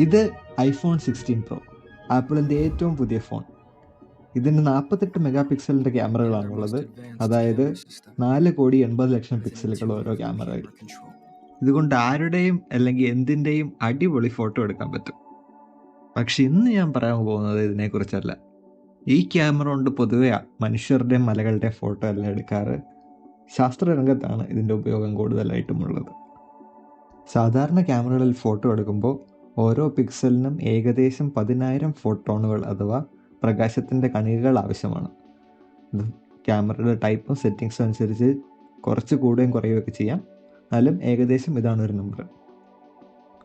ഇത് iPhone sixteen pro ആപ്പിളിന്റെ ഏറ്റവും പുതിയ ഫോൺ ഇതിന് നാൽപ്പത്തെട്ട് മെഗാ പിക്സലിന്റെ ക്യാമറകളാണുള്ളത് അതായത് നാല് കോടി എൺപത് ലക്ഷം പിക്സലുകൾ ഓരോ ക്യാമറയിൽ ഇതുകൊണ്ട് ആരുടെയും അല്ലെങ്കിൽ എന്തിന്റെയും അടിപൊളി ഫോട്ടോ എടുക്കാൻ പറ്റും. പക്ഷെ ഇന്ന് ഞാൻ പറയാൻ പോകുന്നത് ഇതിനെക്കുറിച്ചല്ല. ഈ ക്യാമറ കൊണ്ട് പൊതുവെ മനുഷ്യരുടെയും മലകളുടെ ഫോട്ടോ എല്ലാം എടുക്കാറ്. ശാസ്ത്രരംഗത്താണ് ഇതിന്റെ ഉപയോഗം കൂടുതലായിട്ടും ഉള്ളത്. സാധാരണ ക്യാമറകളിൽ ഫോട്ടോ എടുക്കുമ്പോൾ ഓരോ പിക്സലിനും ഏകദേശം പതിനായിരം ഫോട്ടോണുകൾ അഥവാ പ്രകാശത്തിന്റെ കണികകൾ ആവശ്യമാണ്. ക്യാമറയുടെ ടൈപ്പും സെറ്റിങ്സും അനുസരിച്ച് കുറച്ച് കൂടുകയും കുറയുകയൊക്കെ ചെയ്യാം. എന്നാലും ഏകദേശം ഇതാണ് ഒരു നമ്പർ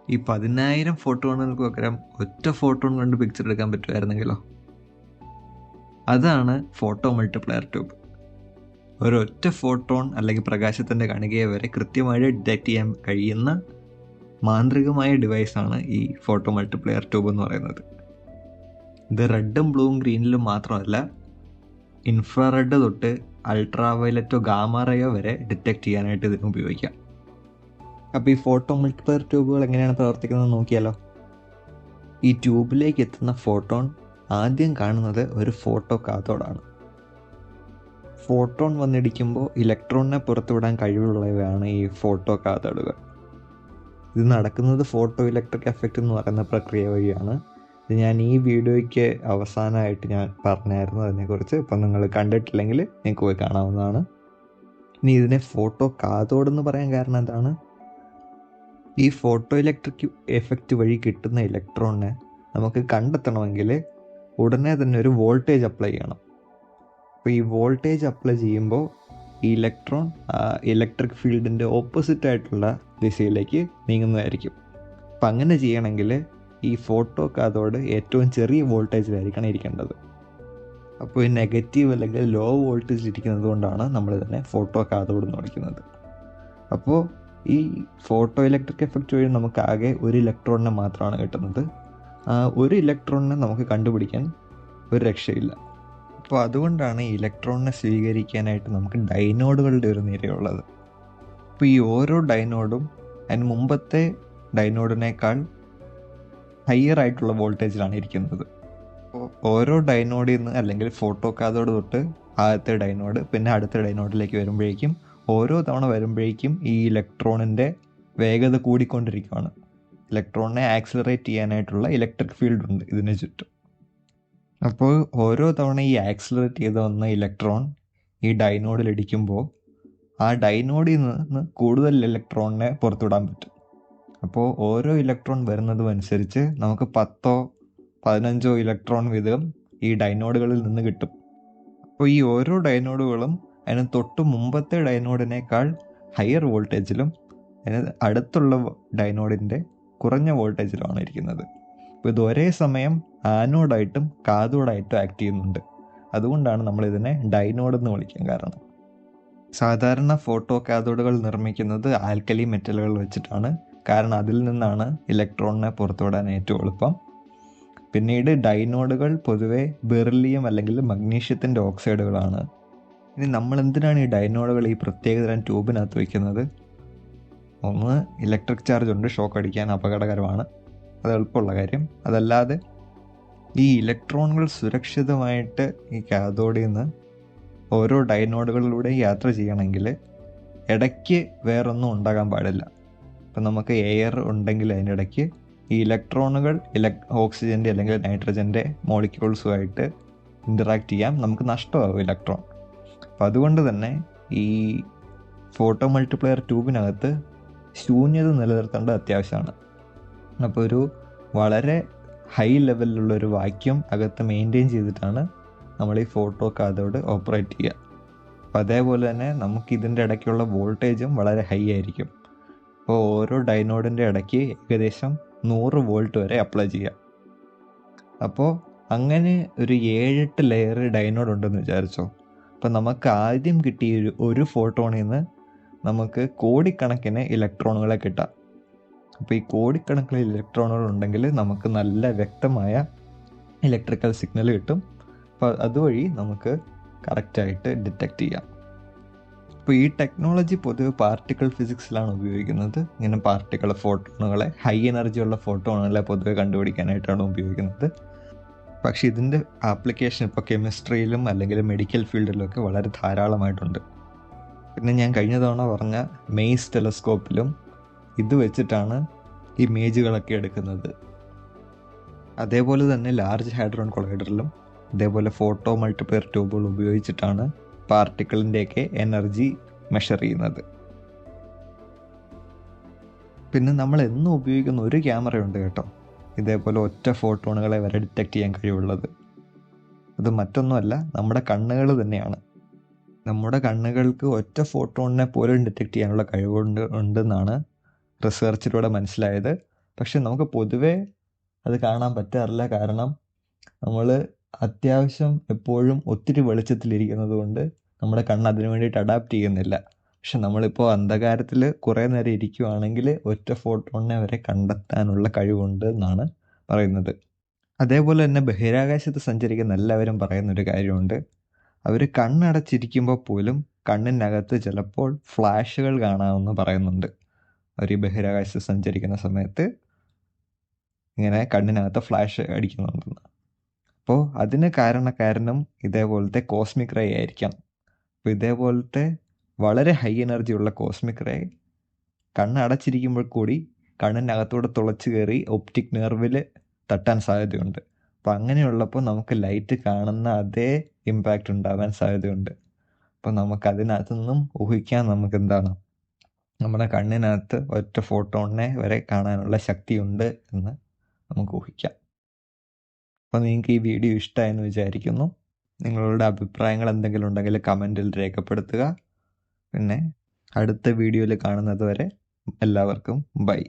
ഈ പതിനായിരം ഫോട്ടോണുകൾക്ക് പകരം ഒറ്റ ഫോട്ടോൺ കൊണ്ട് പിക്ചർ എടുക്കാൻ പറ്റുമായിരുന്നെങ്കിലോ? അതാണ് ഫോട്ടോ മൾട്ടിപ്ലയർ ട്യൂബ് ഒരൊറ്റ ഫോട്ടോൺ അല്ലെങ്കിൽ പ്രകാശത്തിന്റെ കണികയെ വരെ കൃത്യമായി ഡിറ്റക്ട് ചെയ്യാൻ കഴിയുന്ന മാന്ത്രികമായ ഡിവൈസാണ് ഈ ഫോട്ടോ മൾട്ടിപ്ലയർ ട്യൂബ് എന്ന് പറയുന്നത്. ഇത് റെഡും ബ്ലൂവും ഗ്രീനിലും മാത്രമല്ല ഇൻഫ്രാറെഡ് തൊട്ട് അൾട്രാ വയലറ്റോ ഗാമറയോ വരെ ഡിറ്റക്ട് ചെയ്യാനായിട്ട് ഇതിന് ഉപയോഗിക്കാം. അപ്പോൾ ഈ ഫോട്ടോ മൾട്ടിപ്ലയർ ട്യൂബുകൾ എങ്ങനെയാണ് പ്രവർത്തിക്കുന്നത് നോക്കിയാലോ? ഈ ട്യൂബിലേക്ക് എത്തുന്ന ഫോട്ടോൺ ആദ്യം കാണുന്നത് ഒരു ഫോട്ടോ കാത്തോടാണ് ഫോട്ടോൺ വന്നിടിക്കുമ്പോൾ ഇലക്ട്രോണിനെ പുറത്തുവിടാൻ കഴിവുള്ളവയാണ് ഈ ഫോട്ടോ കാത്തോഡുകൾ ഇത് നടക്കുന്നത് ഫോട്ടോ ഇലക്ട്രിക് എഫക്റ്റ് എന്ന് പറയുന്ന പ്രക്രിയ വഴിയാണ്. ഇത് ഞാൻ ഈ വീഡിയോയ്ക്ക് അവസാനമായിട്ട് ഞാൻ പറഞ്ഞായിരുന്നു അതിനെക്കുറിച്ച്. ഇപ്പം നിങ്ങൾ കണ്ടിട്ടില്ലെങ്കിൽ നിങ്ങൾക്ക് പോയി കാണാവുന്നതാണ്. ഇനി ഇതിനെ ഫോട്ടോ കാതോടെന്ന് പറയാൻ കാരണം എന്താണ്? ഈ ഫോട്ടോ ഇലക്ട്രിക് എഫക്റ്റ് വഴി കിട്ടുന്ന ഇലക്ട്രോണിനെ നമുക്ക് കണ്ടെത്തണമെങ്കിൽ ഉടനെ തന്നെ ഒരു വോൾട്ടേജ് അപ്ലൈ ചെയ്യണം. അപ്പോൾ ഈ വോൾട്ടേജ് അപ്ലൈ ചെയ്യുമ്പോൾ ഈ ഇലക്ട്രോൺ ഇലക്ട്രിക് ഫീൽഡിന്റെ ഓപ്പോസിറ്റ് ആയിട്ടുള്ള ദിശയിലേക്ക് നീങ്ങുന്നതായിരിക്കും. അപ്പം അങ്ങനെ ചെയ്യണമെങ്കിൽ ഈ ഫോട്ടോ കാതോട് ഏറ്റവും ചെറിയ വോൾട്ടേജിലായിരിക്കണം ഇരിക്കേണ്ടത്. അപ്പോൾ ഈ നെഗറ്റീവ് അല്ലെങ്കിൽ ലോ വോൾട്ടേജിൽ ഇരിക്കുന്നത് കൊണ്ടാണ് നമ്മൾ തന്നെ ഫോട്ടോ കാതോട് എന്ന് വിളിക്കുന്നത്. അപ്പോൾ ഈ ഫോട്ടോ ഇലക്ട്രിക് എഫക്റ്റ് വഴി നമുക്ക് ആകെ ഒരു ഇലക്ട്രോണിനെ മാത്രമാണ് കിട്ടുന്നത്. ഒരു ഇലക്ട്രോണിനെ നമുക്ക് കണ്ടുപിടിക്കാൻ ഒരു രക്ഷയില്ല. അപ്പോൾ അതുകൊണ്ടാണ് ഈ ഇലക്ട്രോണിനെ സ്വീകരിക്കാനായിട്ട് നമുക്ക് ഡൈനോഡുകളുടെ ഒരു നിരയുള്ളത്. അപ്പോൾ ഈ ഓരോ ഡൈനോഡും അതിന് മുമ്പത്തെ ഡൈനോഡിനേക്കാൾ ഹയർ ആയിട്ടുള്ള വോൾട്ടേജിലാണ് ഇരിക്കുന്നത്. അപ്പോൾ ഓരോ ഡൈനോഡിൽ നിന്ന് അല്ലെങ്കിൽ ഫോട്ടോ കാതോട് തൊട്ട് ആദ്യത്തെ ഡൈനോഡ് പിന്നെ അടുത്ത ഡൈനോഡിലേക്ക് വരുമ്പോഴേക്കും ഓരോ തവണ വരുമ്പോഴേക്കും ഈ ഇലക്ട്രോണിന്റെ വേഗത കൂടിക്കൊണ്ടിരിക്കുകയാണ് ഇലക്ട്രോണിനെ ആക്സിലറേറ്റ് ചെയ്യാനായിട്ടുള്ള ഇലക്ട്രിക് ഫീൽഡ് ഉണ്ട് ഇതിന് ചുറ്റും. അപ്പോൾ ഓരോ തവണ ഈ ആക്സിലറേറ്റ് ചെയ്ത് വന്ന ഇലക്ട്രോൺ ഈ ഡൈനോഡിൽ ഇടിക്കുമ്പോൾ ആ ഡൈനോഡിൽ നിന്ന് കൂടുതൽ ഇലക്ട്രോണിനെ പുറത്തുവിടാൻ പറ്റും. അപ്പോൾ ഓരോ ഇലക്ട്രോൺ വരുന്നതും അനുസരിച്ച് നമുക്ക് പത്തോ പതിനഞ്ചോ ഇലക്ട്രോൺ വീതം ഈ ഡൈനോഡുകളിൽ നിന്ന് കിട്ടും. അപ്പോൾ ഈ ഓരോ ഡൈനോഡുകളും അതിന് തൊട്ട് മുമ്പത്തെ ഡൈനോഡിനേക്കാൾ ഹയർ വോൾട്ടേജിലും അതിന് അടുത്തുള്ള ഡൈനോഡിന്റെ കുറഞ്ഞ വോൾട്ടേജിലുമാണ് ഇരിക്കുന്നത്. അപ്പോൾ ഇത് ഒരേ സമയം ആനോഡായിട്ടും കാതോഡായിട്ടും ആക്ട് ചെയ്യുന്നുണ്ട്. അതുകൊണ്ടാണ് നമ്മൾ ഇതിനെ ഡൈനോഡ് എന്ന് വിളിക്കാൻ കാരണം. സാധാരണ ഫോട്ടോ കാഥോഡുകൾ നിർമ്മിക്കുന്നത് ആൽക്കലി മെറ്റലുകൾ വെച്ചിട്ടാണ്. കാരണം അതിൽ നിന്നാണ് ഇലക്ട്രോണിനെ പുറത്തുവിടാൻ ഏറ്റവും എളുപ്പം. പിന്നീട് ഡൈനോഡുകൾ പൊതുവെ ബെറിലിയം അല്ലെങ്കിൽ മഗ്നീഷ്യത്തിന്റെ ഓക്സൈഡുകളാണ്. ഇനി നമ്മൾ എന്തിനാണ് ഈ ഡൈനോഡുകൾ ഈ പ്രത്യേകതരം ട്യൂബിനകത്ത് വയ്ക്കുന്നത്? ഒന്ന് ഇലക്ട്രിക് ചാർജ് ഉണ്ട് ഷോക്ക് അടിക്കാൻ അപകടകരമാണ്. അത് എളുപ്പമുള്ള കാര്യം. അതല്ലാതെ ഈ ഇലക്ട്രോണുകൾ സുരക്ഷിതമായിട്ട് ഈ കാതോഡിൽ നിന്ന് ഓരോ ഡൈനോഡുകളിലൂടെ യാത്ര ചെയ്യണമെങ്കിൽ ഇടയ്ക്ക് വേറൊന്നും ഉണ്ടാകാൻ പാടില്ല. ഇപ്പം നമുക്ക് എയർ ഉണ്ടെങ്കിൽ അതിന്റെ ഇടയ്ക്ക് ഈ ഇലക്ട്രോണുകൾ ഇലക് ഓക്സിജന്റെ അല്ലെങ്കിൽ നൈട്രജന്റെ മോളിക്യൂൾസുമായിട്ട് ഇന്ററാക്റ്റ് ചെയ്യാം. നമുക്ക് നഷ്ടമാകും ഇലക്ട്രോൺ അപ്പം അതുകൊണ്ട് തന്നെ ഈ ഫോട്ടോ മൾട്ടിപ്ലയർ ട്യൂബിനകത്ത് ശൂന്യത നിലനിർത്തേണ്ടത് അത്യാവശ്യമാണ്. അപ്പോൾ ഒരു വളരെ ഹൈ ലെവലിലുള്ള ഒരു വാക്യം അകത്ത് മെയിന്റെയിൻ ചെയ്തിട്ടാണ് നമ്മൾ ഈ ഫോട്ടോ കാതോട് ഓപ്പറേറ്റ് ചെയ്യുക. അപ്പോൾ അതേപോലെ തന്നെ നമുക്ക് ഇതിന്റെ ഇടയ്ക്കുള്ള വോൾട്ടേജും വളരെ ഹൈ ആയിരിക്കും. അപ്പോൾ ഓരോ ഡൈനോഡിന്റെ ഇടയ്ക്ക് ഏകദേശം നൂറ് വോൾട്ട് വരെ അപ്ലൈ ചെയ്യാം അപ്പോൾ അങ്ങനെ ഒരു ഏഴെട്ട് ലെയർ ഡൈനോഡ് ഉണ്ടെന്ന് വിചാരിച്ചോ? അപ്പം നമുക്ക് ആദ്യം കിട്ടിയ ഒരു ഒരു ഫോട്ടോണിൽ നിന്ന് നമുക്ക് കോടിക്കണക്കിന് ഇലക്ട്രോണുകളെ കിട്ടാം. അപ്പോൾ ഈ കോടിക്കണക്കിന് ഇലക്ട്രോണുകൾ ഉണ്ടെങ്കിൽ നമുക്ക് നല്ല വ്യക്തമായ ഇലക്ട്രിക്കൽ സിഗ്നൽ കിട്ടും. അപ്പോൾ അതുവഴി നമുക്ക് കറക്റ്റായിട്ട് ഡിറ്റക്റ്റ് ചെയ്യാം. അപ്പോൾ ഈ ടെക്നോളജി പൊതുവെ പാർട്ടിക്കിൾ ഫിസിക്സിലാണ് ഉപയോഗിക്കുന്നത്. ഇങ്ങനെ പാർട്ടിക്കിൾ ഫോട്ടോണുകളെ ഹൈ എനർജിയുള്ള ഫോട്ടോണുകളെ പൊതുവെ കണ്ടുപിടിക്കാനായിട്ടാണ് ഉപയോഗിക്കുന്നത്. പക്ഷേ ഇതിന്റെ ആപ്ലിക്കേഷൻ ഇപ്പോൾ കെമിസ്ട്രിയിലും അല്ലെങ്കിൽ മെഡിക്കൽ ഫീൽഡിലൊക്കെ വളരെ ധാരാളമായിട്ടുണ്ട്. പിന്നെ ഞാൻ കഴിഞ്ഞ തവണ പറഞ്ഞ മെയ്സ് ടെലസ്കോപ്പിലും ഇത് വെച്ചിട്ടാണ് ഇമേജുകളൊക്കെ എടുക്കുന്നത്. അതേപോലെ തന്നെ ലാർജ് ഹൈഡ്രോൺ കൊളൈഡറിലും ഇതേപോലെ ഫോട്ടോ മൾട്ടിപ്ലെയർ ട്യൂബുകൾ ഉപയോഗിച്ചിട്ടാണ് പാർട്ടിക്കിളിന്റെയൊക്കെ എനർജി മെഷർ ചെയ്യുന്നത്. പിന്നെ നമ്മൾ എന്നും ഉപയോഗിക്കുന്ന ഒരു ക്യാമറയുണ്ട് കേട്ടോ. ഇതേപോലെ ഒറ്റ ഫോട്ടോണുകളെ വരെ ഡിറ്റക്റ്റ് ചെയ്യാൻ കഴിവുള്ളത്. അത് മറ്റൊന്നുമല്ല നമ്മുടെ കണ്ണുകൾ തന്നെയാണ്. നമ്മുടെ കണ്ണുകൾക്ക് ഒറ്റ ഫോട്ടോണിനെ പോലും ഡിറ്റക്റ്റ് ചെയ്യാനുള്ള കഴിവുണ്ട് ഉണ്ടെന്നാണ് റിസർച്ചിലൂടെ മനസ്സിലായത്. പക്ഷെ നമുക്ക് പൊതുവേ അത് കാണാൻ പറ്റാറില്ല. കാരണം നമ്മൾ അത്യാവശ്യം എപ്പോഴും ഒത്തിരി വെളിച്ചത്തിലിരിക്കുന്നത് കൊണ്ട് നമ്മുടെ കണ്ണ് അതിനു വേണ്ടിയിട്ട് അഡാപ്റ്റ് ചെയ്യുന്നില്ല. പക്ഷെ നമ്മളിപ്പോൾ അന്ധകാരത്തിൽ കുറേ നേരം ഇരിക്കുവാണെങ്കിൽ ഒറ്റ ഫോട്ടോണിനെ വരെ കണ്ടെത്താനുള്ള കഴിവുണ്ട് എന്നാണ് പറയുന്നത്. അതേപോലെ തന്നെ ബഹിരാകാശത്ത് സഞ്ചരിക്കുന്ന എല്ലാവരും പറയുന്നൊരു കാര്യമുണ്ട്. അവർ കണ്ണടച്ചിരിക്കുമ്പോൾ പോലും കണ്ണിനകത്ത് ചിലപ്പോൾ ഫ്ലാഷുകൾ കാണാമെന്ന് പറയുന്നുണ്ട്. അവർ ഈ ബഹിരാകാശത്ത് സഞ്ചരിക്കുന്ന സമയത്ത് ഇങ്ങനെ കണ്ണിനകത്ത് ഫ്ലാഷ് അടിക്കുന്നുണ്ടെന്ന്. അപ്പോൾ അതിന് കാരണക്കാരനും ഇതേപോലത്തെ കോസ്മിക് റേ ആയിരിക്കാം. അപ്പോൾ ഇതേപോലത്തെ വളരെ ഹൈ എനർജി ഉള്ള കോസ്മിക് റേ കണ്ണടച്ചിരിക്കുമ്പോൾ കൂടി കണ്ണിനകത്തൂടെ തുളച്ച് കയറി ഒപ്റ്റിക് നെർവിൽ തട്ടാൻ സാധ്യതയുണ്ട്. അപ്പോൾ അങ്ങനെയുള്ളപ്പോൾ നമുക്ക് ലൈറ്റ് കാണുന്ന അതേ ഇമ്പാക്റ്റ് ഉണ്ടാവാൻ സാധ്യതയുണ്ട്. അപ്പോൾ നമുക്ക് അതിനകത്തു നിന്നും ഊഹിക്കാൻ നമുക്ക് എന്താണ്? നമ്മുടെ കണ്ണിനകത്ത് ഒറ്റ ഫോട്ടോണിനെ വരെ കാണാനുള്ള ശക്തിയുണ്ട് എന്ന് നമുക്ക് ഊഹിക്കാം. അപ്പോൾ നിങ്ങൾക്ക് ഈ വീഡിയോ ഇഷ്ടമായെന്ന് വിചാരിക്കുന്നു. നിങ്ങളുടെ അഭിപ്രായങ്ങൾ എന്തെങ്കിലും ഉണ്ടെങ്കിൽ കമന്റിൽ രേഖപ്പെടുത്തുക. പിന്നെ അടുത്ത വീഡിയോയിൽ കാണുന്നത് വരെ എല്ലാവർക്കും ബൈ.